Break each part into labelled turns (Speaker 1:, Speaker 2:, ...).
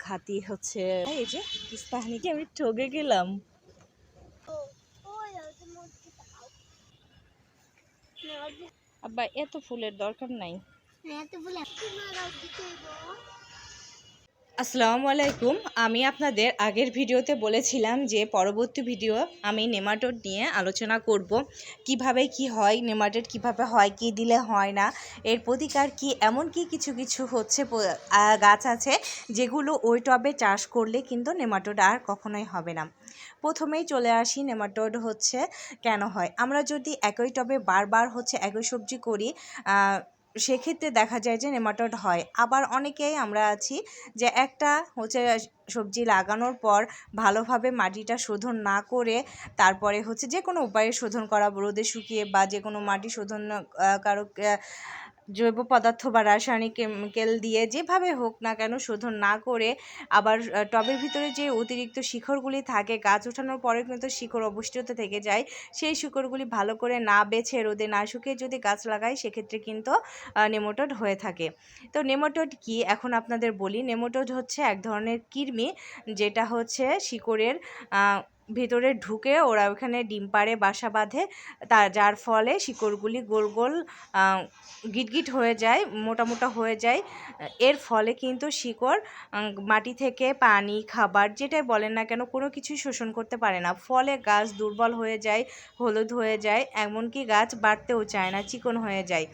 Speaker 1: ঘাতি হচ্ছে। এই যে ইস্পাহানিকে আমি ঠকে গেলাম। আব্বা এত ফুলের দরকার নাই। আসসালামু আলাইকুম। আমি আপনাদের আগের ভিডিওতে বলেছিলাম যে পরবর্তী ভিডিও আমি নেমাটোড নিয়ে আলোচনা করব। কীভাবে কি হয়, নেমাটোড কীভাবে হয়, কি দিলে হয় না, এর প্রতিকার কি এমন কি কিছু কিছু হচ্ছে গাছ আছে যেগুলো ওই টবে চাষ করলে কিন্তু নেমাটোড আর কখনোই হবে না। প্রথমেই চলে আসি, নেমাটোড হচ্ছে কেন হয়? আমরা যদি একই টবে বারবার হচ্ছে একই সবজি করি সেক্ষেত্রে দেখা যায় যে নেমাটোড হয়। আবার অনেকেই আমরা আছি যে একটা হচ্ছে সবজি লাগানোর পর ভালোভাবে মাটিটা শোধন না করে তারপরে হচ্ছে যে কোনো উপায়ে শোধন করা, রোদে শুকিয়ে বা যে কোনো মাটি শোধন কারক জৈব পদার্থ বা রাসায়নিক কেমিক্যাল দিয়ে যেভাবে হোক না কেন শোধন না করে আবার টবের ভিতরে যে অতিরিক্ত শিকড়গুলি থাকে, গাছ ওঠানোর পরে কিন্তু শিকড় অবশিষ্ট থেকে যায়। সেই শিকড়গুলি ভালো করে না বেছে রোদে না শুকিয়ে যদি গাছ লাগাই, সেক্ষেত্রে কিন্তু নেমোটোড হয়ে থাকে। তো নেমোটোড কি? এখন আপনাদের বলি, নেমোটোড হচ্ছে এক ধরনের কৃমি যেটা হচ্ছে শিকড়ের ভেতরে ঢুকে ওরা ওখানে ডিম পাড়ে, বাসা বাঁধে। তা, যার ফলে শিকড়গুলি গোল গোল গিটগিট হয়ে যায়, মোটা মোটা হয়ে যায়। এর ফলে কিন্তু শিকড় মাটি থেকে পানি, খাবার যেটাই বলেন না কেন কোনো কিছুই শোষণ করতে পারে না। ফলে গাছ দুর্বল হয়ে যায়, হলুদ হয়ে যায়, এমনকি গাছ বাড়তেও চায় না, চিকন হয়ে যায়।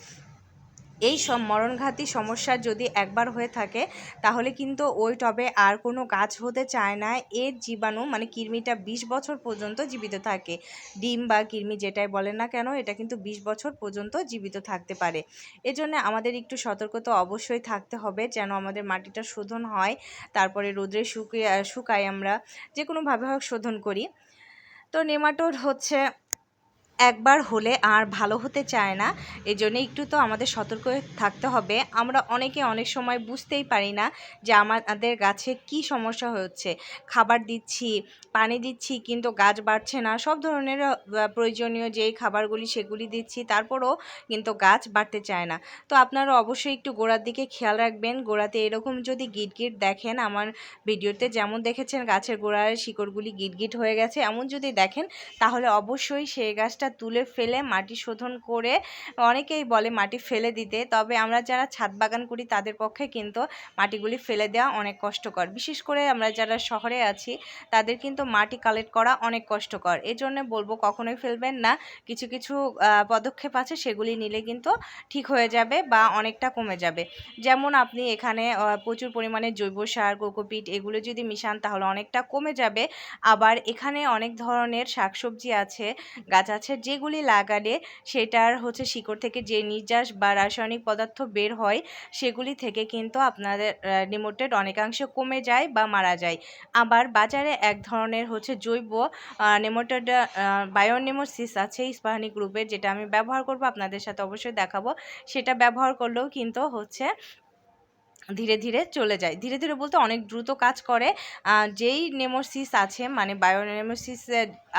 Speaker 1: এই সব মরণঘাতী সমস্যা যদি একবার হয়ে থাকে, তাহলে কিন্তু ওই টবে আর কোনো গাছ হতে চায় না। এর জীবাণু মানে কৃমিটা বিশ বছর পর্যন্ত জীবিত থাকে। ডিম বা কৃমি যেটাই বলেন না কেন, এটা কিন্তু বিশ বছর পর্যন্ত জীবিত থাকতে পারে। এজন্য আমাদের একটু সতর্কতা অবশ্যই থাকতে হবে, যেন আমাদের মাটিটা শোধন হয়। তারপরে রোদ্রে শুকিয়ে, শুকাই আমরা যে কোনোভাবে হোক শোধন করি। তো নেমাটোড হচ্ছে একবার হলে আর ভালো হতে চায় না। এই একটু তো আমাদের সতর্ক থাকতে হবে। আমরা অনেকে অনেক সময় বুঝতেই পারি না যে আমাদের গাছে কি সমস্যা হচ্ছে। খাবার দিচ্ছি, পানি দিচ্ছি, কিন্তু গাছ বাড়ছে না। সব ধরনের প্রয়োজনীয় যেই খাবারগুলি সেগুলি দিচ্ছি, তারপরও কিন্তু গাছ বাড়তে চায় না। তো আপনারা অবশ্যই একটু গোড়ার দিকে খেয়াল রাখবেন। গোড়াতে এরকম যদি গিটগিট দেখেন, আমার ভিডিওতে যেমন দেখেছেন গাছের গোড়ার শিকড়গুলি গিটগিট হয়ে গেছে, এমন যদি দেখেন, তাহলে অবশ্যই সেই গাছটা তুলে ফেলে, মাটি শোধন করে, অনেকেই বলে মাটি ফেলে দিতে, তবে আমরা যারা ছাদ বাগান করি তাদের পক্ষে কিন্তু মাটিগুলি ফেলে দেওয়া অনেক কষ্টকর। বিশেষ করে আমরা যারা শহরে আছি, তাদের কিন্তু মাটি কালেক্ট করা অনেক কষ্টকর। এই জন্য বলব কখনোই ফেলবেন না। কিছু কিছু পদক্ষেপ আছে, সেগুলি নিলে কিন্তু ঠিক হয়ে যাবে বা অনেকটা কমে যাবে। যেমন আপনি এখানে প্রচুর পরিমাণে জৈব সার, কোকোপিট এগুলো যদি মিশান তাহলে অনেকটা কমে যাবে। আবার এখানে অনেক ধরনের শাকসবজি আছে, গাছ আছে যেগুলি লাগালে সেটার হচ্ছে শিকড় থেকে যে নির্যাস বা রাসায়নিক পদার্থ বের হয়, সেগুলি থেকে কিন্তু আপনাদের নিমোটেড অনেকাংশ কমে যায় বা মারা যায়। আবার বাজারে এক ধরনের হচ্ছে জৈব নেমোটেড বায়োনেমোসিস আছে ইস্পাহানি গ্রুপের যেটা আমি ব্যবহার করব, আপনাদের সাথে অবশ্যই দেখাবো। সেটা ব্যবহার করলেও কিন্তু হচ্ছে ধীরে ধীরে চলে যায়। ধীরে ধীরে বলতে অনেক দ্রুত কাজ করে। যেই নেমোসিস আছে মানে বায়োনেমোসিস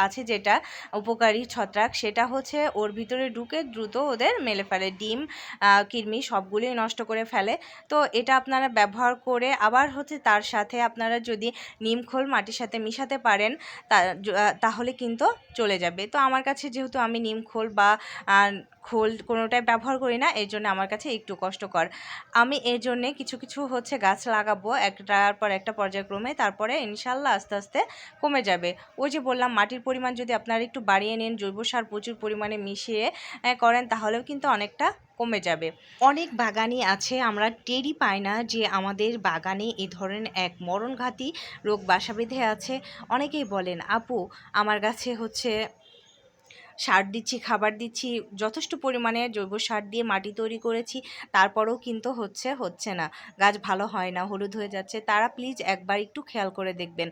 Speaker 1: আছে যেটা উপকারী ছত্রাক সেটা হচ্ছে ওর ভিতরে ঢুকে দ্রুত ওদের মেলে ফেলে। ডিম আহ, কৃমি সবগুলোই নষ্ট করে ফেলে। তো এটা আপনারা ব্যবহার করে আবার হচ্ছে তার সাথে আপনারা যদি নিমখোল মাটির সাথে মিশাতে পারেন তাহলে কিন্তু চলে যাবে। তো আমার কাছে যেহেতু আমি নিমখোল বা খোল কোনোটাই ব্যবহার করি না, এর জন্য আমার কাছে একটু কষ্টকর। আমি এর জন্যে কিছু কিছু হচ্ছে গাছ লাগাবো, একটার পর একটা পর্যায়ক্রমে, তারপরে ইনশাল্লাহ আস্তে আস্তে কমে যাবে। ওই যে বললাম, মাটির পরিমাণ যদি আপনারা একটু বাড়িয়ে নেন, জৈব সার প্রচুর পরিমাণে মিশিয়ে করেন, তাহলেও কিন্তু অনেকটা কমে যাবে। অনেক বাগানই আছে, আমরা টেরই পাই না যে আমাদের বাগানে এ ধরনের এক মরণঘাতী রোগ বাসা বেঁধে আছে। অনেকেই বলেন, আপু, আমার কাছে হচ্ছে সার দিচ্ছি, খাবার দিচ্ছি, যথেষ্ট পরিমাণে জৈব সার দিয়ে মাটি তৈরি করেছি, তারপরেও কিন্তু হচ্ছে হচ্ছে না। গাছ ভালো হয় না, হলুদ হয়ে যাচ্ছে, তারা প্লিজ একবার একটু খেয়াল করে দেখবেন।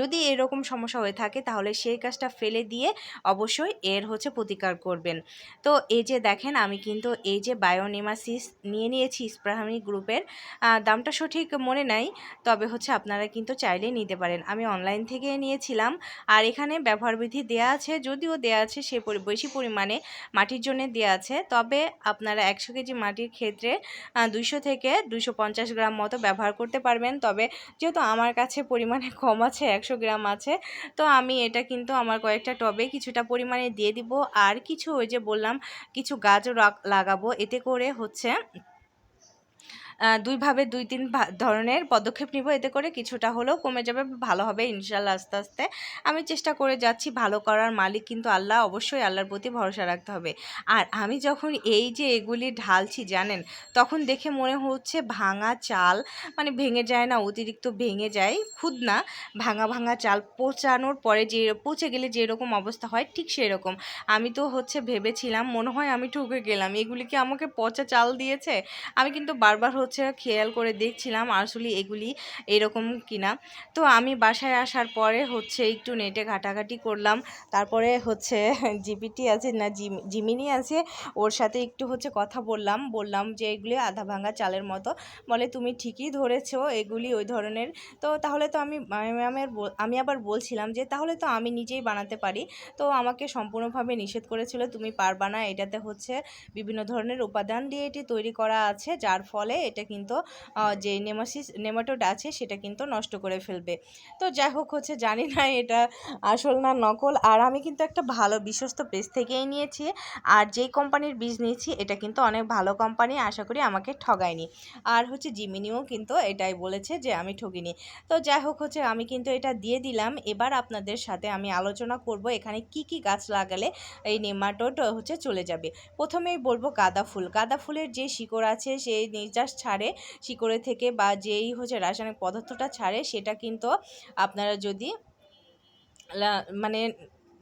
Speaker 1: যদি এরকম সমস্যা হয়ে থাকে, তাহলে সেই গাছটা ফেলে দিয়ে অবশ্যই এর হচ্ছে প্রতিকার করবেন। তো এই যে দেখেন, আমি কিন্তু এই যে বায়োনেমাসিস নিয়ে নিয়েছি ইস্প্রাহামি গ্রুপের দামটা সঠিক মনে নাই, তবে হচ্ছে আপনারা কিন্তু চাইলেই নিতে পারেন। আমি অনলাইন থেকে নিয়েছিলাম, আর এখানে ব্যবহারবিধি দেয়া আছে, যদিও দেয়া আছে সে বেশি পরিমাণে মাটির জন্য দেওয়া আছে। তবে আপনারা একশো কেজি মাটির ক্ষেত্রে দুইশো থেকে দুশো গ্রাম মতো ব্যবহার করতে পারবেন। তবে যেহেতু আমার কাছে পরিমাণে কম আছে, একশো গ্রাম আছে, তো আমি এটা কিন্তু আমার কয়েকটা টবে কিছুটা পরিমাণে দিয়ে দিব। আর কিছু ওই যে বললাম, কিছু রাখ- লাগাবো। এতে করে হচ্ছে দুইভাবে দুই তিন ধরনের পদক্ষেপ নিব। এতে করে কিছুটা হলেও কমে যাবে, ভালো হবে ইনশাল্লাহ আস্তে আস্তে। আমি চেষ্টা করে যাচ্ছি ভালো করার মালিক, কিন্তু আল্লাহ অবশ্যই আল্লাহর প্রতি ভরসা রাখতে হবে। আর আমি যখন এই যে এগুলি ঢালছি, জানেন? তখন দেখে মনে হচ্ছে ভাঙা চাল মানে ভেঙে যায় না, অতিরিক্ত ভেঙে যায়, খুদ না। ভাঙা ভাঙা চাল পচানোর পরে যে, পচে গেলে যেরকম অবস্থা হয়, ঠিক সেই রকম আমি তো হচ্ছে ভেবেছিলাম, মনে হয় আমি ঠকে গেলাম। এগুলি কি আমাকে পচা চাল দিয়েছে? আমি কিন্তু বারবার খেয়াল করে দেখছিলাম আসলে এগুলি এরকম কিনা। তো আমি বাসায় আসার পরে হচ্ছে একটু নেটে ঘাটাঘাটি করলাম। তারপরে হচ্ছে জিপিটি আছে না জিম- জিমিনি আছে, ওর সাথে একটু হচ্ছে কথা বললাম। বললাম যে এগুলি আধা ভাঙা চালের মতো। বলে, তুমি ঠিকই ধরেছো এগুলি ওই ধরনের। তো তাহলে তো আমি ম্যামের আমি আবার বলছিলাম যে, তাহলে তো আমি নিজেই বানাতে পারি। তো আমাকে সম্পূর্ণভাবে নিষেধ করেছিল, তুমি পারবা না। এটাতে হচ্ছে বিভিন্ন ধরনের উপাদান দিয়ে এটি তৈরি করা আছে, যার ফলে এটা কিন্তু যে নেমাসিস, নেমাটোড আছে সেটা কিন্তু নষ্ট করে ফেলবে। তো যাই হোক হচ্ছে জানি না এটা আসল না নকল। আর আমি কিন্তু একটা ভালো বিশ্বস্ত পেজ থেকেই নিয়েছি। আর যেই কোম্পানির বীজ নিয়েছি, এটা কিন্তু অনেক ভালো কোম্পানি, আশা করি আমাকে ঠগায়নি। আর হচ্ছে জিমিনিও কিন্তু এটাই বলেছে যে আমি ঠগিনি। তো যাই হোক হচ্ছে আমি কিন্তু এটা দিয়ে দিলাম। এবার আপনাদের সাথে আমি আলোচনা করব এখানে কি কি গাছ লাগালে এই নেমাটোড হচ্ছে চলে যাবে। প্রথমেই বলব গাঁদা ফুল। গাঁদা ফুলের যে শিকড় আছে, সেই নির্যাস ছাড়ে, শিকড়ে থেকে বা যেই হচ্ছে রাসায়নিক পদার্থটা ছাড়ে, সেটা কিন্তু আপনারা যদি মানে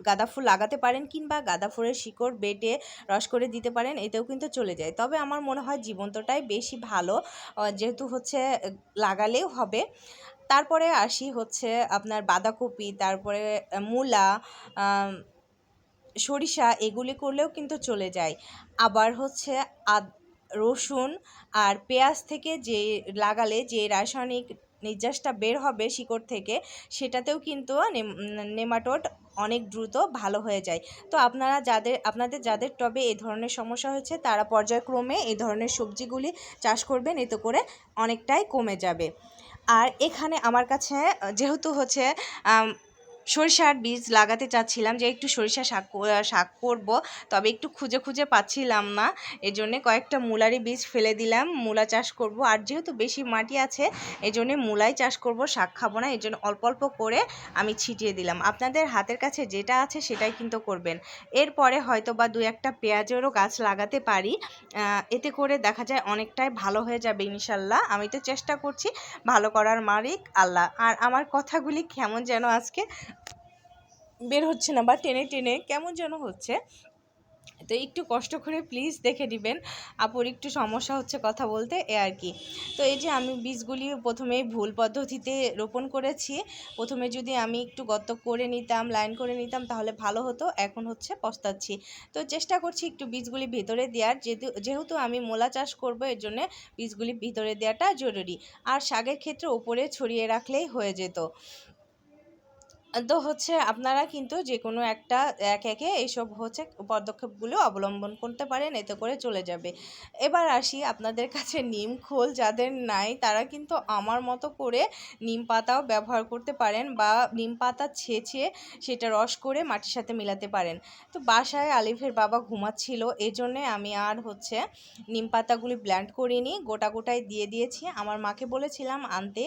Speaker 1: গাঁদা ফুল লাগাতে পারেন কিংবা গাঁদা ফুলের শিকড় বেটে রস করে দিতে পারেন, এতেও কিন্তু চলে যায়। তবে আমার মনে হয় জীবন্তটাই বেশি ভালো যেহেতু হচ্ছে লাগালেও হবে। তারপরে আসি হচ্ছে আপনার বাঁধাকপি, তারপরে মূলা সরিষা, এগুলি করলেও কিন্তু চলে যায়। আবার হচ্ছে আদ রসুন আর পেঁয়াজ থেকে যে লাগালে যে রাসায়নিক নির্যাসটা বের হবে শিকড় থেকে, সেটাতেও কিন্তু নেমাটোড অনেক দ্রুত ভালো হয়ে যায়। তো আপনারা যাদের, আপনাদের যাদের টবে এই ধরনের সমস্যা হয়েছে, তারা পর্যায়ক্রমে এই ধরনের সবজিগুলি চাষ করবেন, এতে করে অনেকটাই কমে যাবে। আর এখানে আমার কাছে, যেহেতু হচ্ছে সরিষার বীজ লাগাতে চাচ্ছিলাম যে একটু সরিষা শাক শাক করব, তবে একটু খুঁজে খুঁজে পাচ্ছিলাম না। এই জন্যে কয়েকটা মূলারই বীজ ফেলে দিলাম, মূলা চাষ করব। আর যেহেতু বেশি মাটি আছে এই জন্যে মূলাই চাষ করব, শাক খাব না এই জন্য অল্প অল্প করে আমি ছিটিয়ে দিলাম। আপনাদের হাতের কাছে যেটা আছে সেটাই কিন্তু করবেন। এরপরে হয়তো বা দু একটা পেঁয়াজেরও গাছ লাগাতে পারি। এতে করে দেখা যায় অনেকটাই ভালো হয়ে যাবে ইনশাল্লাহ। আমি তো চেষ্টা করছি ভালো করার মালিক আল্লাহ। আর আমার কথাগুলি কেমন যেন আজকে বের হচ্ছে না বা টেনে টেনে কেমন যেন হচ্ছে। তো একটু কষ্ট করে প্লিজ দেখে দিবেন আপুর একটু সমস্যা হচ্ছে কথা বলতে, এ আর কি। তো এই যে আমি বীজগুলি প্রথমেই ভুল পদ্ধতিতে রোপণ করেছি। প্রথমে যদি আমি একটু গর্ত করে নিতাম লাইন করে নিতাম, তাহলে ভালো হতো। এখন হচ্ছে পস্তাচ্ছি। তো চেষ্টা করছি একটু বীজগুলি ভেতরে দেওয়ার। যেহেতু যেহেতু আমি মূলা চাষ করব, এর জন্য বীজগুলি ভিতরে দেওয়াটা জরুরি। আর শাকের ক্ষেত্রে ওপরে ছড়িয়ে রাখলেই হয়ে যেত। তো হচ্ছে আপনারা কিন্তু যে কোনো একটা এক একে এইসব হচ্ছে পদক্ষেপগুলো অবলম্বন করতে পারেন, এতে করে চলে যাবে। এবার আসি আপনাদের কাছে নিম খোল, যাদের নাই তারা কিন্তু আমার মতো করে নিম পাতাও ব্যবহার করতে পারেন বা নিম পাতা ছেঁচে সেটা রস করে মাটির সাথে মিলাতে পারেন। তো বাসায় আলিফের বাবা ঘুমাচ্ছিল এই জন্যে আমি আর হচ্ছে নিম পাতাগুলি ব্ল্যান্ড করিনি। গোটা গোটায় দিয়ে দিয়েছি। আমার মাকে বলেছিলাম, আনতে,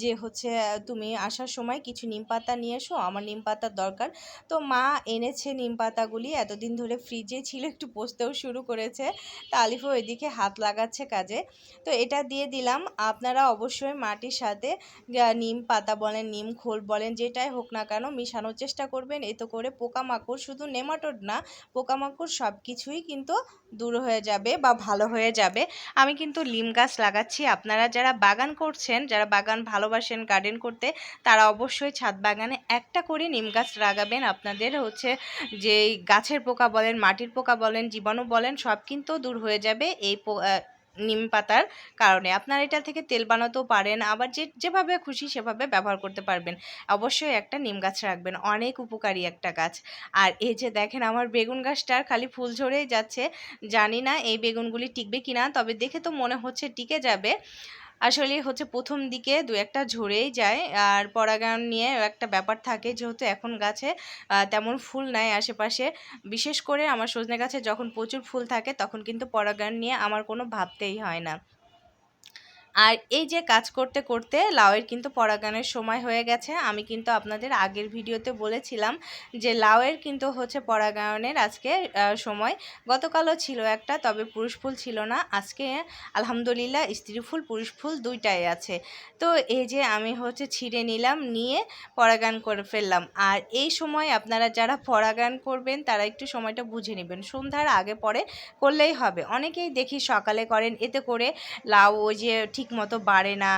Speaker 1: যে হচ্ছে, তুমি আসার সময় কিছু নিম পাতা নিয়ে এসো, আমার নিম পাতার দরকার। তো মা এনেছে নিম পাতাগুলি, এতদিন ধরে ফ্রিজে ছিল, একটু পচতেও শুরু করেছে। তা আলিফও এদিকে হাত লাগাচ্ছে কাজে। তো এটা দিয়ে দিলাম। আপনারা অবশ্যই মাটির সাথে নিম পাতা বলেন, নিম খোল বলেন, যেটাই হোক না কেন মিশানোর চেষ্টা করবেন। এতে করে পোকামাকড় শুধু নেমাটোড না, পোকামাকড় সব কিছুই কিন্তু দূর হয়ে যাবে বা ভালো হয়ে যাবে। আমি কিন্তু লিম গাছ লাগাচ্ছি। আপনারা যারা বাগান করছেন, যারা বাগান ভালোবাসেন গার্ডেন করতে, তারা অবশ্যই ছাদ বাগানে একটা করে নিম গাছ লাগাবেন আপনাদের হচ্ছে যে গাছের পোকা বলেন, মাটির পোকা বলেন, জীবাণু বলেন, সব কিন্তু দূর হয়ে যাবে এই নিম পাতার কারণে। আপনারা এটা থেকে তেল বানাতেও পারেন, আবার যে, যেভাবে খুশি সেভাবে ব্যবহার করতে পারবেন। অবশ্যই একটা নিম গাছ রাখবেন, অনেক উপকারী একটা গাছ। আর এই যে দেখেন আমার বেগুন গাছটার খালি ফুল ঝরেই যাচ্ছে, জানি না এই বেগুনগুলি টিকবে কিনা, তবে দেখে তো মনে হচ্ছে টিকে যাবে। আসলে হচ্ছে প্রথম দিকে দু একটা ঝরেই যায়, আর পরাগায়ন নিয়ে একটা ব্যাপার থাকে যেহেতু এখন গাছে তেমন ফুল নাই আশেপাশে। বিশেষ করে আমার সজনে গাছে যখন প্রচুর ফুল থাকে তখন কিন্তু পরাগায়ন নিয়ে আমার কোনো ভাবতেই হয় না। আর এই যে কাজ করতে করতে লাউয়ের কিন্তু পরাগায়নের সময় হয়ে গেছে। আমি কিন্তু আপনাদের আগের ভিডিওতে বলেছিলাম যে লাউয়ের কিন্তু হচ্ছে পরাগায়নের আজকে সময়। গতকালও ছিল একটা, তবে পুরুষ ফুল ছিল না। আজকে আলহামদুলিল্লাহ স্ত্রী ফুল, পুরুষ ফুল দুইটাই আছে। তো এই যে আমি হচ্ছে ছিঁড়ে নিলাম, নিয়ে পরাগায়ন করে ফেললাম। আর এই সময় আপনারা যারা পরাগায়ন করবেন, তারা একটু সময়টা বুঝে নেবেন। সন্ধ্যার আগে পরে করলেই হবে। অনেকেই দেখি সকালে করেন, এতে করে লাউ ওই যে ঠিক মতো বাড়ে না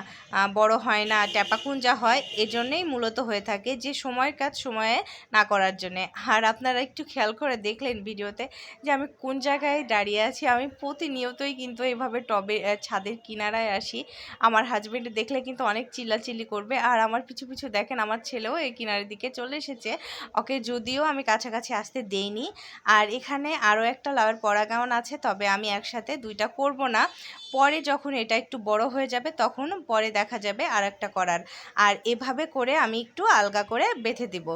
Speaker 1: বড় হয় না, ট্যাপাকুঞ্জা হয়, এজন্যই মূলত হয়ে থাকে যে সময়ের কাজ সময়ে না করার জন্যে। আর আপনারা একটু খেয়াল করে দেখলেন ভিডিওতে যে আমি কোন জায়গায় দাঁড়িয়ে আছি? আমি প্রতিনিয়তই কিন্তু এভাবে টবে ছাদের কিনারায় আসি। আমার হাজব্যান্ড দেখলে কিন্তু অনেক চিল্লাচিল্লি করবে। আর আমার পিছু পিছু দেখেন, আমার ছেলেও এই কিনারের দিকে চলে এসেছে। ওকে যদিও আমি কাছাকাছি আসতে দেইনি। আর এখানে আরও একটা লাউয়ের পরাগায়ন আছে, তবে আমি একসাথে দুইটা করব না। পরে যখন এটা একটু বড় হয়ে যাবে, তখন পরে দেখা যাবে আর একটা করার। আর এভাবে করে আমি একটু আলগা করে বেঁধে দিব।